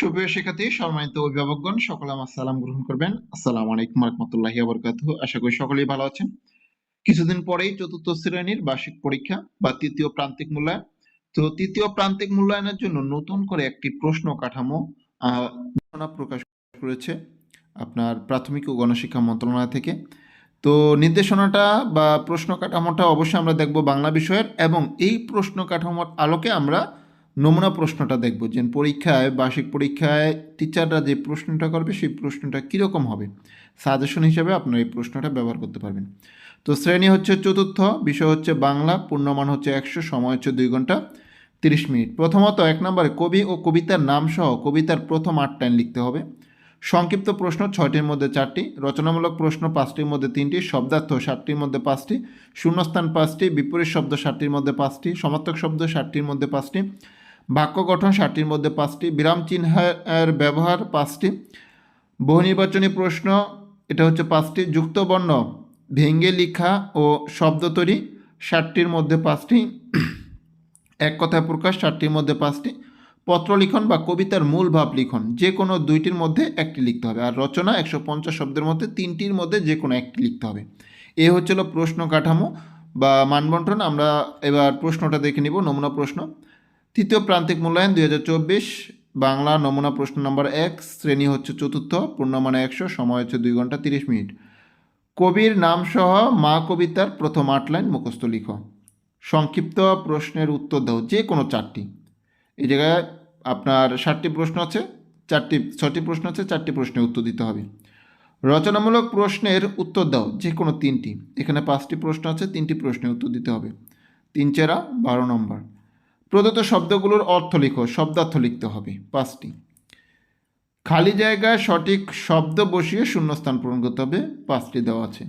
সুপ্রিয় শিক্ষার্থী, সম্মানিত অভিভাবকগণ, সকলে আমার সালাম গ্রহণ করবেন। আসসালামু আলাইকুম রহমতুল্লাহি আবরকাতুহ আশা করি সকলেই ভালো আছেন। কিছুদিন পরেই চতুর্থ শ্রেণির বার্ষিক পরীক্ষা বা তৃতীয় প্রান্তিক মূল্যায়ন। তো তৃতীয় প্রান্তিক মূল্যায়নের জন্য নতুন করে একটি প্রশ্ন কাঠামো প্রকাশ করেছে আপনার প্রাথমিক ও গণশিক্ষা মন্ত্রণালয় থেকে। তো নির্দেশনাটা বা প্রশ্ন কাঠামোটা অবশ্যই আমরা দেখব বাংলা বিষয়ের এবং এই প্রশ্ন কাঠামোর আলোকে আমরা নমুনা প্রশ্নটা দেখব যে পরীক্ষায়, বার্ষিক পরীক্ষায় টিচাররা যে প্রশ্নটা করবে, সেই প্রশ্নটা কীরকম হবে? সাজেশন হিসাবে আপনারা এই প্রশ্নটা ব্যবহার করতে পারবেন। তো শ্রেণি হচ্ছে চতুর্থ, বিষয় হচ্ছে বাংলা, পূর্ণমান হচ্ছে একশো, সময় হচ্ছে দুই ঘণ্টা তিরিশ মিনিট। প্রথমত এক নম্বরে কবি ও কবিতার নাম সহ কবিতার প্রথম আট লাইন লিখতে হবে। সংক্ষিপ্ত প্রশ্ন ছয়টির মধ্যে চারটি, রচনামূলক প্রশ্ন পাঁচটির মধ্যে তিনটি, শব্দার্থ ষাটটির মধ্যে পাঁচটি, শূন্যস্থান পাঁচটি, বিপরীত শব্দ ষাটটির মধ্যে পাঁচটি, সমার্থক শব্দ ষাটটির মধ্যে পাঁচটি বাক্য গঠন ষাটটির মধ্যে পাঁচটি। বিরাম চিহ্নের ব্যবহার পাঁচটি। বহুনির্বাচনী প্রশ্ন, এটা হচ্ছে পাঁচটি। যুক্তবর্ণ ভেঙ্গে লিখা ও শব্দ তৈরি, ষাটটির মধ্যে পাঁচটি। এক কথায় প্রকাশ, ষাটটির মধ্যে পাঁচটি। পত্র লিখন বা কবিতার মূল ভাব লিখন, যে কোনো দুইটির মধ্যে একটি লিখতে হবে। আর রচনা, একশো পঞ্চাশ শব্দের মধ্যে তিনটির মধ্যে যে কোনো একটি লিখতে হবে। এ হচ্ছিল প্রশ্ন কাঠামো বা মানবন্টন। আমরা এবার প্রশ্নটা দেখে নিব, নমুনা প্রশ্ন। তৃতীয় প্রান্তিক মূল্যায়ন দুই হাজার চব্বিশ। বাংলা নমুনা প্রশ্ন নম্বর এক, শ্রেণি হচ্ছে চতুর্থ, পূর্ণমানে একশো, সময় হচ্ছে দুই ঘণ্টা তিরিশ মিনিট। কবির নাম সহ মা কবিতার প্রথম আট লাইন মুখস্থ লিখো। সংক্ষিপ্ত প্রশ্নের উত্তর দাও, যে কোনো চারটি। এই জায়গায় আপনার ষাটটি প্রশ্ন আছে, চারটি, ছটি প্রশ্ন আছে, চারটি প্রশ্নের উত্তর দিতে হবে। রচনামূলক প্রশ্নের উত্তর দাও, যে কোনো তিনটি। এখানে পাঁচটি প্রশ্ন আছে, তিনটি প্রশ্নের উত্তর দিতে হবে। তিন চেরা, বারো নম্বর। প্রদত্ত শব্দগুলোর অর্থ লিখো, শব্দার্থ লিখতে হবে, পাঁচটি। খালি জায়গায় সঠিক শব্দ বসিয়ে শূন্যস্থান পূরণ করতে হবে, পাঁচটি দেওয়া আছে।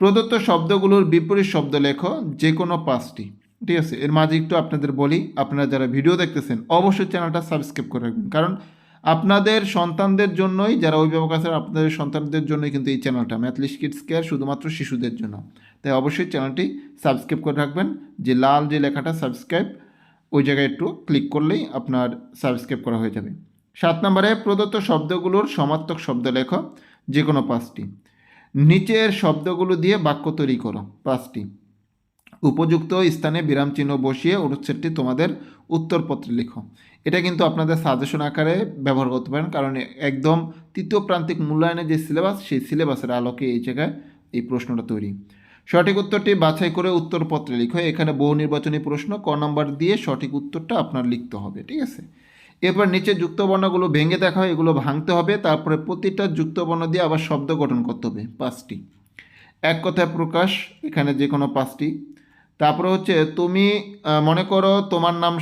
প্রদত্ত শব্দগুলোর বিপরীত শব্দ লেখো যে কোনো পাঁচটি, ঠিক আছে? এর মাঝে একটু আপনাদের বলি, আপনারা যারা ভিডিও দেখতেছেন, অবশ্যই চ্যানেলটা সাবস্ক্রাইব করে রাখবেন, কারণ আপনাদের সন্তানদের জন্যই, যারা অভিভাবক আছেন, আপনাদের সন্তানদের জন্যই কিন্তু এই চ্যানেলটা ম্যাথলিশ কিডস কেয়ার শুধুমাত্র শিশুদের জন্য। তাই অবশ্যই চ্যানেলটি সাবস্ক্রাইব করে রাখবেন, যে লাল যে লেখাটা সাবস্ক্রাইব ওই জায়গায় একটু ক্লিক করলেই আপনার সাবস্ক্রাইব করা হয়ে যাবে। সাত নম্বরে প্রদত্ত শব্দগুলোর সমার্থক শব্দ লেখো যে কোনো পাঁচটি। নিচের শব্দগুলো দিয়ে বাক্য তৈরি করো, পাঁচটি। উপযুক্ত স্থানে বিরাম চিহ্ন বসিয়ে অনুচ্ছেদটি তোমাদের উত্তরপত্রে লিখো। এটা কিন্তু আপনাদের সাজেশন আকারে ব্যবহার করতে পারেন, কারণ একদম তৃতীয় প্রান্তিক মূল্যায়নের যে সিলেবাস সেই সিলেবাসের আলোকে এই জায়গায় এই প্রশ্নটা তৈরি। সঠিক উত্তরটি বাছাই করে উত্তরপত্রে লিখো। এখানে বহু নির্বাচনী প্রশ্ন, ক নম্বর দিয়ে সঠিক উত্তরটা আপনার লিখতে হবে, ঠিক আছে? এরপর নিচে যুক্তবর্ণগুলো ভেঙে দেখা হয়, এগুলো ভাঙতে হবে। তারপরে প্রতিটা যুক্তবর্ণ দিয়ে আবার শব্দ গঠন করতে হবে, পাঁচটি। এক কথায় প্রকাশ, এখানে যে কোনো পাঁচটি। তারপরে হচ্ছে, তুমি মনে করো তোমার নাম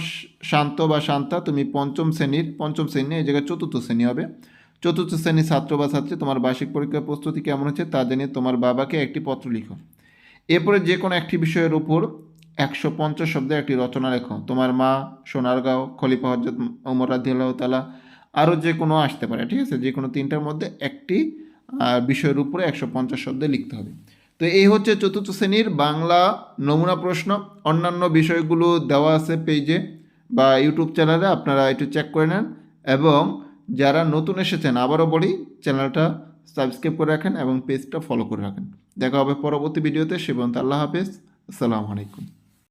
শান্ত বা শান্তা, তুমি পঞ্চম শ্রেণির, পঞ্চম শ্রেণি এই জায়গায় চতুর্থ শ্রেণি হবে। চতুর্থ শ্রেণির ছাত্র বা ছাত্রী, তোমার বার্ষিক পরীক্ষার প্রস্তুতি কেমন হচ্ছে তা জানিয়ে তোমার বাবাকে একটি পত্র লিখো। এরপরে যে কোনো একটি বিষয়ের উপর একশো পঞ্চাশ শব্দের একটি রচনা লেখো। তোমার মা, সোনারগাঁও, খলিফা হজরত ওমর রাদিয়াল্লাহু তালা আরও যে কোনো আসতে পারে, ঠিক আছে? যে কোনো তিনটার মধ্যে একটি বিষয়ের উপরে একশো পঞ্চাশ শব্দে লিখতে হবে। তো এই হচ্ছে চতুর্থ শ্রেণির বাংলা নমুনা প্রশ্ন। অন্যান্য বিষয়গুলো দেওয়া আছে পেজে বা ইউটিউব চ্যানেলে, আপনারা একটু চেক করে নেন। এবং যারা নতুন এসেছেন, আবারও বলি, চ্যানেলটা সাবস্ক্রাইব করে রাখেন এবং পেজটা ফলো করে রাখেন। দেখা হবে পরবর্তী ভিডিওতে। সে আল্লাহ হাফেজ। আসসালামু আলাইকুম।